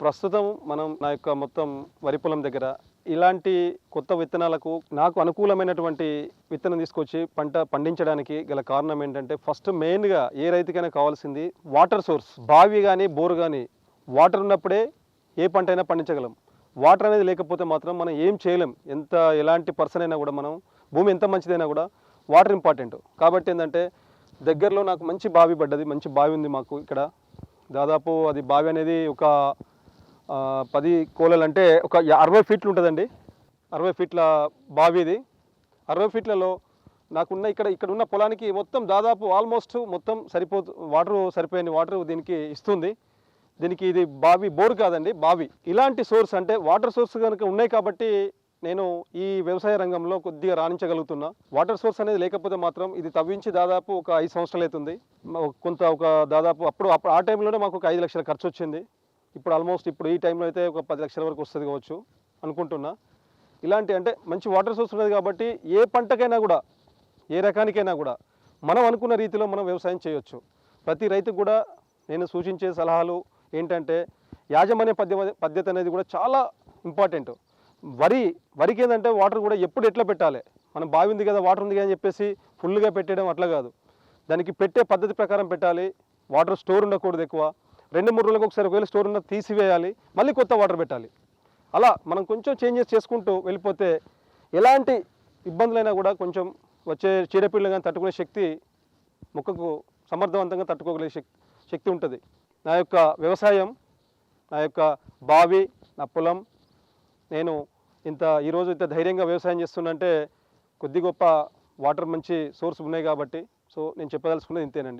ప్రస్తుతం మనం నా యొక్క మొత్తం వరి పొలం దగ్గర ఇలాంటి కొత్త విత్తనాలకు నాకు అనుకూలమైనటువంటి విత్తనం తీసుకొచ్చి పంట పండించడానికి గల కారణం ఏంటంటే ఫస్ట్ మెయిన్గా ఏ రైతుకైనా కావాల్సింది వాటర్ సోర్స్. బావి కానీ బోరు కానీ వాటర్ ఉన్నప్పుడే ఏ పంట అయినా పండించగలం. వాటర్ అనేది లేకపోతే మాత్రం మనం ఏం చేయలేం. ఎంత ఎలాంటి పర్సన్ అయినా కూడా మనం భూమి ఎంత మంచిదైనా కూడా వాటర్ ఇంపార్టెంట్. కాబట్టి ఏంటంటే దగ్గరలో నాకు మంచి బావి పడ్డది మంచి బావి ఉంది మాకు ఇక్కడ. దాదాపు అది బావి అనేది ఒక పది కోలలు అంటే ఒక అరవై ఫీట్లు ఉంటుందండి. అరవై ఫీట్ల బావి ఇది. అరవై ఫీట్లలో నాకున్న ఇక్కడ ఇక్కడ ఉన్న పొలానికి మొత్తం దాదాపు ఆల్మోస్ట్ మొత్తం సరిపో వాటర్ సరిపోయిన వాటర్ దీనికి ఇస్తుంది. దీనికి ఇది బావి బోర్ కాదండి బావి. ఇలాంటి సోర్స్ అంటే వాటర్ సోర్స్ కనుక ఉన్నాయి కాబట్టి నేను ఈ వ్యవసాయ రంగంలో కొద్దిగా రాణించగలుగుతున్నా. వాటర్ సోర్స్ అనేది లేకపోతే మాత్రం ఇది తవ్వించి దాదాపు ఒక ఐదు సంవత్సరాలు అవుతుంది. కొంత ఒక దాదాపు అప్పుడు అప్పుడు ఆ టైంలోనే మాకు ఒక ఐదు లక్షల ఖర్చు వచ్చింది. ఇప్పుడు ఆల్మోస్ట్ ఇప్పుడు ఈ టైంలో అయితే ఒక పది లక్షల వరకు వస్తుంది కావచ్చు అనుకుంటున్నా. ఇలాంటి అంటే మంచి వాటర్ సోర్స్ ఉన్నది కాబట్టి ఏ పంటకైనా కూడా ఏ రకానికైనా కూడా మనం అనుకున్న రీతిలో మనం వ్యవసాయం చేయొచ్చు. ప్రతి రైతుకు కూడా నేను సూచించే సలహాలు ఏంటంటే యాజమాన్య పద్ధతి పద్ధతి అనేది కూడా చాలా ఇంపార్టెంట్ వరి వరికి ఏంటంటే వాటర్ కూడా ఎప్పుడు ఎట్లా పెట్టాలి? మనం బావి ఉంది కదా వాటర్ ఉంది కదా అని చెప్పేసి ఫుల్గా పెట్టడం అట్లా కాదు. దానికి పెట్టే పద్ధతి ప్రకారం పెట్టాలి. వాటర్ స్టోర్ ఉండకూడదు ఎక్కువ. రెండు మూడు రోజులకు ఒకసారి ఒకవేళ స్టోర్ ఉన్న తీసివేయాలి మళ్ళీ కొత్త వాటర్ పెట్టాలి. అలా మనం కొంచెం చేంజెస్ చేసుకుంటూ వెళ్ళిపోతే ఎలాంటి ఇబ్బందులైనా కూడా కొంచెం వచ్చే చీడపీడలు కానీ తట్టుకునే శక్తి మొక్కకు సమర్థవంతంగా తట్టుకోగలిగే శక్తి శక్తి ఉంటుంది. నా యొక్క వ్యవసాయం నా యొక్క బావి నా పొలం నేను ఇంత ఈరోజు ఇంత ధైర్యంగా వ్యవసాయం చేస్తున్నంటే కొద్ది గొప్ప వాటర్ మంచి సోర్స్ ఉన్నాయి కాబట్టి సో నేను చెప్పదలుచుకున్నది ఇంతేనండి.